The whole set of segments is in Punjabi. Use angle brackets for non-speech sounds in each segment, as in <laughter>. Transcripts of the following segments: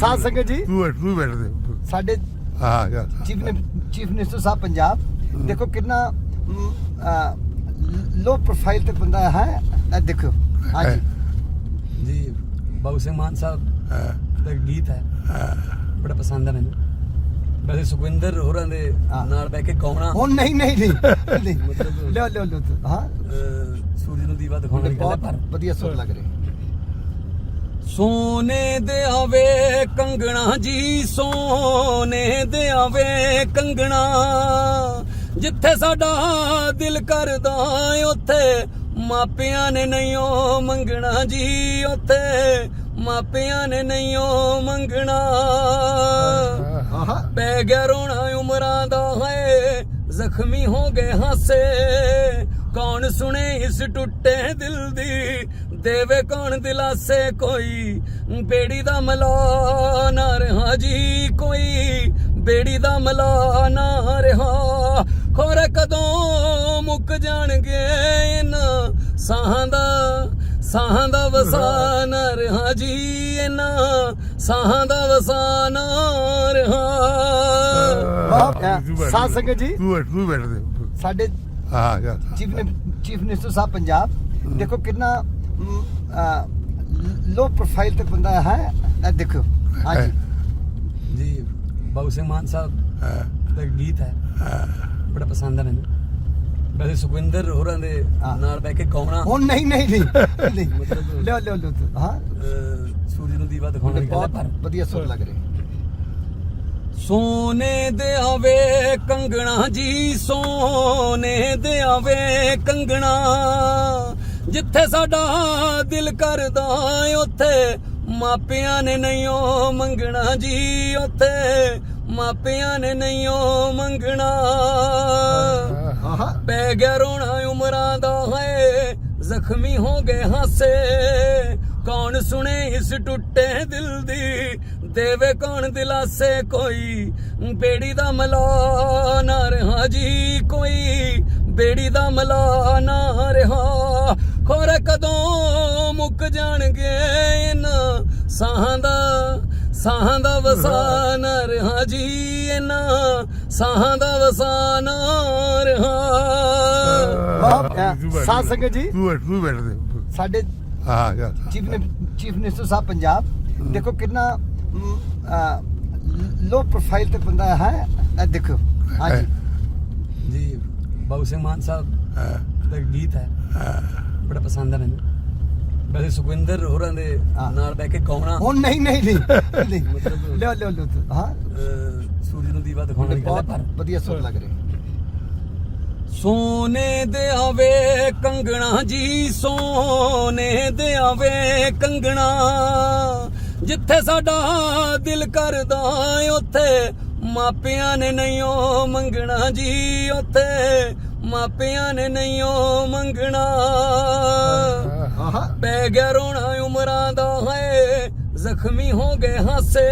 ਸਾਧ ਸੰਗਤ ਜੀ। ਤੂੰ ਬੈਠ ਤੂੰ ਬੈਠ ਦੇ। ਸਾਡੇ ਹਾਂ ਜਾ ਚੀਫ ਚੀਫ ਮਿਨਿਸਟਰ ਸਾਹਿਬ ਪੰਜਾਬ ਦੇਖੋ ਕਿੰਨਾ ਲੋ ਪ੍ਰੋਫਾਈਲ ਤੇ ਬੰਦਾ ਹੈ ਇਹ ਦੇਖੋ। ਹਾਂਜੀ ਜੀ। ਬਾਬੂ ਸਿੰਘ ਮਾਨ ਸਾਹਿਬ ਦਾ ਗੀਤ ਹੈ। ਬੜਾ ਪਸੰਦ ਹੈ ਮੈਨੂੰ। ਵੈਸੇ ਸੁਖਵਿੰਦਰ ਹੋਰਾਂ ਦੇ। ਨਾਲ ਬਹਿ ਕੇ ਕੌਣਾ ਹੁਣ ਨਹੀਂ ਨਹੀਂ ਨਹੀਂ। <laughs> ਨਹੀਂ। ਮਤਲਬ- ਲਿਓ ਲਿਓ ਲਿਓ। ਹਾਂ। ਸੂਰਜ ਨੂੰ ਦੀਵਾ ਦਿਖਾਉਣ ਵਾਲੀ ਗੱਲ ਹੈ ਬਹੁਤ ਪਰ ਵਧੀਆ ਸੁਰ ਲੱਗ ਰਿਹਾ। ਸੋਨੇ ਦੇ ਆਵੇ ਕੰਗਣਾ ਜੀ ਸੋਨੇ ਦੇ ਆਵੇ ਕੰਗਣਾ। ਜਿੱਥੇ ਸਾਡਾ ਦਿਲ ਕਰਦਾ ਉੱਥੇ ਮਾਪਿਆਂ ਨੇ ਨਹੀਂਓ ਮੰਗਣਾ ਜੀ ਉੱਥੇ ਮਾਪਿਆਂ ਨੇ ਨਹੀਂਓ ਮੰਗਣਾ। ਆਹਾ। ਪੈ ਗਿਆ ਰੋਣਾ ਉਮਰਾਂ ਦਾ ਹੈ ਜ਼ਖਮੀ ਹੋ ਗਏ ਹਾਸੇ। ਕੌਣ ਸੁਣੇ ਇਸ ਟੁੱਟੇ ਦਿਲ ਦੀ? ਦੇਵੇ ਕੌਣ ਦਿਲਾਸੇ ਕੋਈ? ਬੇੜੀ ਦਾ ਮਲਾ ਨਾ ਰਹਾ ਜੀ ਕੋਈ। ਬੇੜੀ ਦਾ ਮਲਾ ਨਾ ਰਹਾ। ਖੋਰੇ ਕਦੋਂ ਮੁੱਕ ਜਾਣਗੇ ਇਹਨਾਂ ਸਾਹਾਂ ਦਾ? ਸਾਹਾਂ ਦਾ ਵਸਾਨ ਰਹਾ ਜੀ ਇਹਨਾਂ ਸਾਹਾਂ ਦਾ ਵਸਾਨ ਰਹਾ। ਸੰਗਤ ਜੀ ਤੂੰ ਬੈਠ ਤੂੰ ਬੈਠ ਦੇ। ਸਾਡੇ ਹਾਂ ਜਾ ਚੀਫ ਚੀਫ ਮਿਨਿਸਟਰ ਸਾਹਿਬ ਪੰਜਾਬ ਦੇਖੋ ਕਿੰਨਾ ਲੋ ਪ੍ਰੋਫਾਈਲ ਤੇ ਬੰਦਾ ਹੈ ਇਹ ਦੇਖੋ। ਹਾਂਜੀ। ਜੀ ਬਾਬੂ ਸਿੰਘ ਮਾਨ ਸਾਹਿਬ ਦਾ ਗੀਤ ਹੈ। ਬੜਾ ਪਸੰਦ ਹੈ ਮੈਨੂੰ। ਵੈਸੇ ਸੁਖਵਿੰਦਰ ਹੋਰਾਂ ਦੇ। ਨਾਲ ਬਹਿ ਕੇ ਕੌਣਾ ਹੁਣ ਨਹੀਂ ਨਹੀਂ ਨਹੀਂ। ਨਹੀਂ। ਮਤਲਬ- ਲਿਓ ਲਿਓ ਲਿਓ। ਹਾਂ। ਸੂਰਜ ਨੂੰ ਦੀਵਾ ਦਿਖਾਉਣ ਵਾਲੀ ਗੱਲ ਪਰ ਵਧੀਆ ਸੁਰ ਲੱਗ ਰਿਹਾ। ਸੋਨੇ ਦੇ ਆਵੇ ਕੰਗਣਾ ਜੀ, ਸੋਨੇ ਦੇ ਆਵੇ ਕੰਗਣਾ। ਜਿੱਥੇ ਸਾਡਾ ਦਿਲ ਕਰਦਾ ਉੱਥੇ ਮਾਪਿਆਂ ਨੇ ਨਹੀਂਓ ਮੰਗਣਾ ਜੀ, ਉੱਥੇ ਮਾਪਿਆਂ ਨੇ ਨਹੀਂਓ ਮੰਗਣਾ। ਪੈ ਗਿਆ ਰੋਣਾ ਉਮਰਾਂ ਦਾ ਹੈ ਜ਼ਖਮੀ ਹੋ ਗਏ ਹਾਸੇ। ਕੌਣ ਸੁਣੇ ਇਸ ਟੁੱਟੇ ਦਿਲ ਦੀ? ਦੇਵੇ ਕੌਣ ਦਿਲਾਸੇ ਕੋਈ? ਬੇੜੀ ਦਾ ਮਲਾ ਨਾ ਰਹਾ ਜੀ ਕੋਈ। ਬੇੜੀ ਦਾ ਮਲਾ ਨਾ ਰਹਾ। ਖੋਰੇ ਕਦੋਂ ਮੁੱਕ ਜਾਣਗੇ ਇਹਨਾਂ ਸਾਹਾਂ ਦਾ? ਸਾਹਾਂ ਦਾ ਵਸਾਨ ਰਹਾ ਜੀ ਇਹਨਾਂ ਸਾਹਾਂ ਦਾ ਵਸਾਨ ਰਹਾ। ਸਾਧ ਸੰਗਤ ਜੀ। ਤੂੰ ਬੈਠ ਤੂੰ ਬੈਠ ਦੇ। ਸਾਡੇ ਹਾਂ ਚੀਫ ਚੀਫ ਮਿਨਿਸਟਰ ਸਾਹਿਬ ਪੰਜਾਬ ਦੇਖੋ ਕਿੰਨਾ ਲੋ ਪ੍ਰੋਫਾਈਲ ਤੇ ਬੰਦਾ ਹੈ ਇਹ ਦੇਖੋ। ਹਾਂਜੀ। ਜੀ ਬਾਬੂ ਸਿੰਘ ਮਾਨ ਸਾਹਿਬ ਦਾ ਗੀਤ ਹੈ। ਬੜਾ ਪਸੰਦ ਹੈ ਮੈਨੂੰ। ਵੈਸੇ ਸੁਖਵਿੰਦਰ ਹੋਰਾਂ ਦੇ। ਨਾਲ ਬਹਿ ਕੇ ਕੌਣਾ ਹੁਣ ਨਹੀਂ ਨਹੀਂ ਨਹੀਂ ਨਹੀਂ। ਮਤਲਬ- ਲਿਓ ਲਿਓ ਲਿਓ। ਹਾਂ। ਸੂਰਜ ਨੂੰ ਦੀਵਾ ਦਿਖਾਉਣ ਵਾਲੀ ਗੱਲ ਹੈ ਬਹੁਤ ਪਰ ਵਧੀਆ ਸੁਰ ਲੱਗ ਰਿਹਾ। ਸੋਨੇ ਦੇ ਆਵੇ ਕੰਗਣਾ ਜੀ ਸੋਨੇ ਦੇ ਆਵੇ ਕੰਗਣਾ। ਜਿੱਥੇ ਸਾਡਾ ਦਿਲ ਕਰਦਾ ਉੱਥੇ ਮਾਪਿਆਂ ਨੇ ਨਹੀਂਓ ਮੰਗਣਾ ਜੀ ਉੱਥੇ ਮਾਪਿਆਂ ਨੇ ਨਹੀਂਓ ਮੰਗਣਾ। ਆਹਾ। ਪੈ ਗਿਆ ਰੋਣਾ ਉਮਰਾਂ ਦਾ ਹੈ ਜ਼ਖਮੀ ਹੋ ਗਏ ਹਾਸੇ।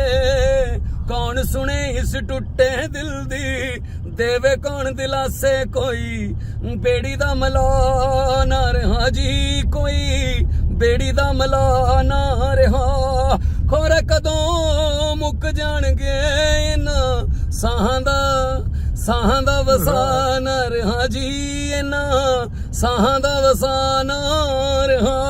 ਕੌਣ ਸੁਣੇ ਇਸ ਟੁੱਟੇ ਦਿਲ ਦੀ? ਦੇਵੇ ਕੌਣ ਦਿਲਾਸੇ ਕੋਈ? ਬੇੜੀ ਦਾ ਮਲਾ ਨਾ ਰਹਾ ਜੀ ਕੋਈ। ਬੇੜੀ ਦਾ ਮਲਾ ਨਾ ਰਹਾ। ਖੋਰੇ ਕਦੋਂ ਮੁੱਕ ਜਾਣਗੇ ਇਹਨਾਂ ਸਾਹਾਂ ਦਾ? ਸਾਹਾਂ ਦਾ ਵਸਾਨ ਰਹਾ ਜੀ ਇਹਨਾਂ ਸਾਹਾਂ ਦਾ ਵਸਾਨ ਰਹਾ।